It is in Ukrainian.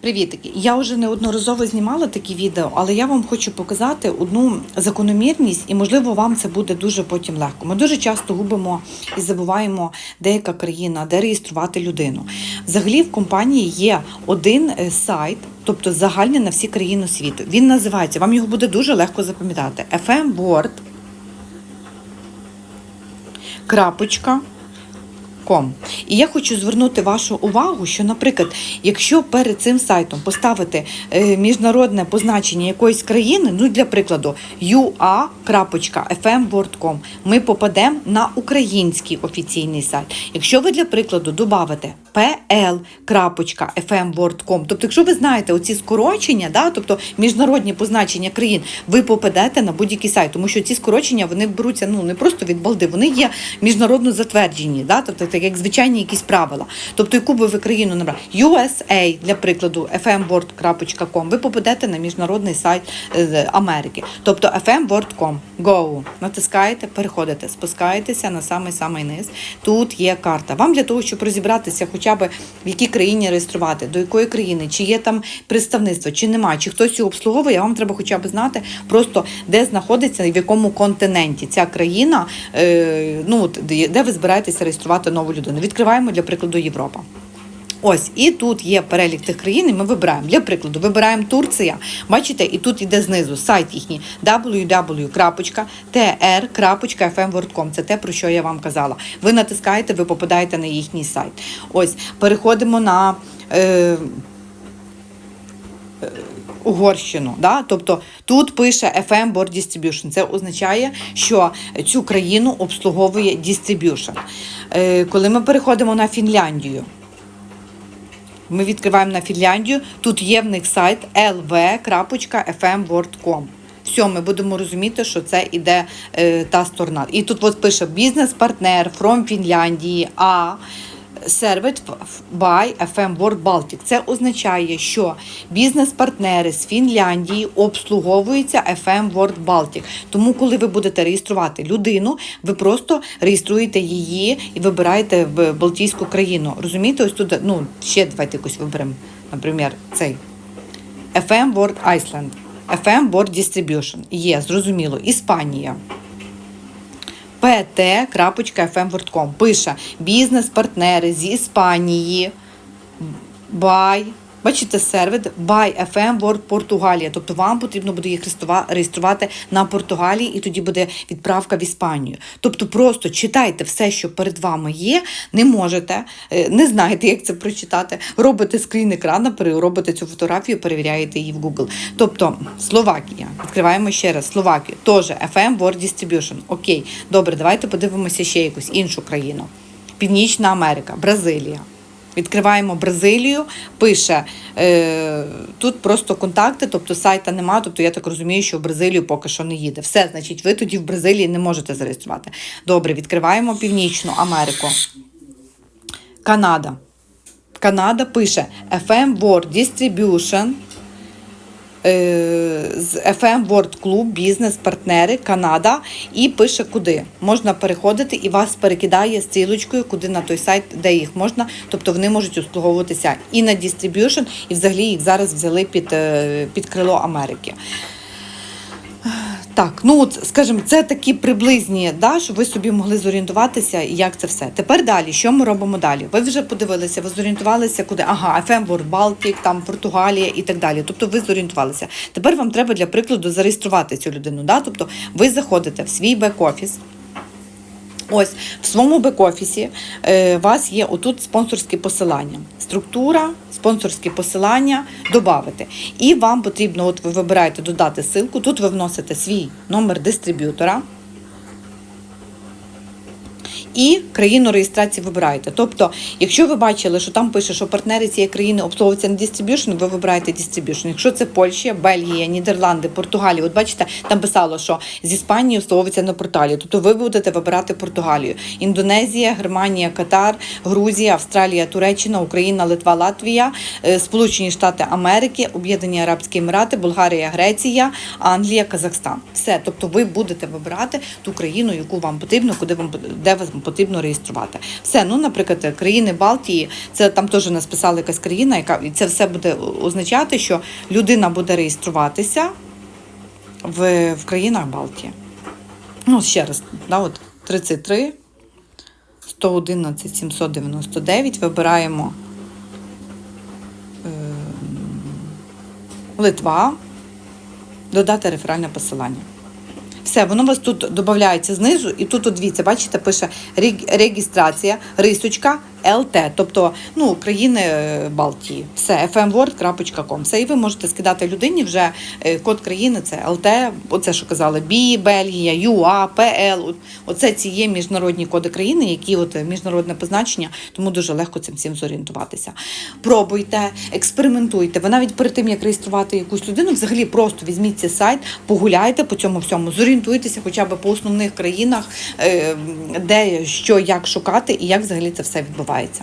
Привітики! Я вже неодноразово знімала такі відео, але я вам хочу показати одну закономірність, і можливо вам це буде дуже потім легко. Ми дуже часто губимо і забуваємо деяка країна, де реєструвати людину. Взагалі в компанії є один е, сайт, тобто загальний на всі країни світу. Він називається, вам його буде дуже легко запам'ятати. FM Word. Крапочка. Com. І я хочу звернути вашу увагу, що, наприклад, якщо перед цим сайтом поставити е, міжнародне позначення якоїсь країни, ну для прикладу, ua.fmword.com, ми попадемо на український офіційний сайт. Якщо ви для прикладу додавите pl.fmword.com, тобто, якщо ви знаєте оці скорочення, да, тобто міжнародні позначення країн, ви попадете на будь-який сайт, тому що ці скорочення вони беруться ну не просто від балди, вони є міжнародно затверджені, да, тобто так як звичайні якісь правила. Тобто, яку би ви країну набрали USA, для прикладу, fmword.com, ви попадете на міжнародний сайт е, Америки. Тобто fmword.com, go, натискаєте, переходите, спускаєтеся на самий самий низ. Тут є карта. Вам для того, щоб розібратися, хоча б в якій країні реєструвати, до якої країни, чи є там представництво, чи немає, чи хтось його обслуговує, вам треба хоча б знати просто де знаходиться і в якому континенті ця країна, е, ну де ви збираєтеся реєструвати нову людину. Відкриваємо для прикладу Європа. Ось, і тут є перелік тих країн, і ми вибираємо. Для прикладу, вибираємо Турція. Бачите, і тут іде знизу сайт їхній www.tr.fmword.com. Це те, про що я вам казала. Ви натискаєте, ви попадаєте на їхній сайт. Ось, переходимо на. Е, Угорщину, да? тобто тут пише FM Board Distribution. Це означає, що цю країну обслуговує Distribution. Е, коли ми переходимо на Фінляндію, ми відкриваємо на Фінляндію. Тут є в них сайт lv.fmword.com. Все, ми будемо розуміти, що це іде е, та сторона. І тут от пише бізнес-партнер from Фінляндії, а Served by FM World Baltic. Це означає, що бізнес-партнери з Фінляндії обслуговуються FM World Baltic. Тому, коли ви будете реєструвати людину, ви просто реєструєте її і вибираєте в Балтійську країну. Розумієте, ось тут ну ще давайте якось виберемо, наприклад, цей FM World Iceland. FM Board Distribution. Є, зрозуміло, Іспанія pt.fmword.com пише бізнес-партнери з Іспанії, by, бачите, сервіс by FM Word Португалія. Тобто вам потрібно буде їх реєструвати на Португалії, і тоді буде відправка в Іспанію.Тобто просто читайте все, що перед вами є, не можете, е, не знаєте, як це прочитати, робите скрін екрана, робите цю фотографію, перевіряєте її в Google. Тобто Словакія. Відкриваємо ще раз Словакію. Теж FM Word Distribution. Окей, добре, давайте подивимося ще якусь іншу країну. Північна Америка, Бразилія. Відкриваємо Бразилію, пише е, тут просто контакти, тобто сайта немає, тобто я так розумію, що в Бразилію поки що не їде. Все, значить, ви тоді в Бразилії не можете зареєструвати. Добре, відкриваємо Північну Америку. Канада. Канада пише FM World Distribution. Е, з FM World Club, бізнес-партнери, Канада, і пише куди. Можна переходити і вас перекидає стрілочкою, куди на той сайт, де їх можна. Тобто вони можуть обслуговуватися і на дистриб'юшн, і взагалі їх зараз взяли під, е, під крило Америки. Так, ну от, скажімо, це такі приблизні, да, щоб ви собі могли зорієнтуватися, як це все. Тепер далі, що ми робимо далі? Ви вже подивилися, ви зорієнтувалися, куди ага, FM World Baltic, там Португалія і так далі. Тобто ви зорієнтувалися. Тепер вам треба для прикладу зареєструвати цю людину. Да? Тобто ви заходите в свій бек-офіс. Ось в своєму бек-офісі е, у вас є отут спонсорські посилання. Структура, спонсорські посилання додати. І вам потрібно, от ви вибираєте додати ссылку, тут ви вносите свій номер дистриб'ютора. І країну реєстрації вибираєте. Тобто, якщо ви бачили, що там пише, що партнери цієї країни обслуговуються на дистриб'юшн, ви вибираєте дистриб'юшн. Якщо це Польща, Бельгія, Нідерланди, Португалія, от бачите, там писало, що з Іспанії обслуговується на Португалію. Тобто ви будете вибирати Португалію. Індонезія, Германія, Катар, Грузія, Австралія, Туреччина, Україна, Литва, Латвія, е, Сполучені Штати Америки, Об'єднані Арабські Емірати, Болгарія, Греція, Англія, Казахстан. Все, тобто ви будете вибирати ту країну, яку вам потрібно, куди вам де вас потрібно реєструвати. Все, ну, наприклад, країни Балтії, це там теж у нас писала якась країна, яка і це все буде означати, що людина буде реєструватися в, в країнах Балтії. Ну, ще раз, да, от 33 111 799 вибираємо е, Литва, додати реферальне посилання. Все, воно у вас тут додається знизу, і тут, от дивіться, бачите, пише «Рег- реєстрація, рисочка, ЛТ, тобто ну, країни е, Балтії. Все, fmword.com. Все, і ви можете скидати людині вже е, код країни, це ЛТ, оце, що казали, БІ, Бельгія, ЮА, ПЛ. Оце ці є міжнародні коди країни, які от міжнародне позначення, тому дуже легко цим всім зорієнтуватися. Пробуйте, експериментуйте. Ви навіть перед тим, як реєструвати якусь людину, взагалі просто візьміть цей сайт, погуляйте по цьому всьому, зорієнтуйтеся хоча б по основних країнах, е, де що, як шукати і як взагалі це все відбувається.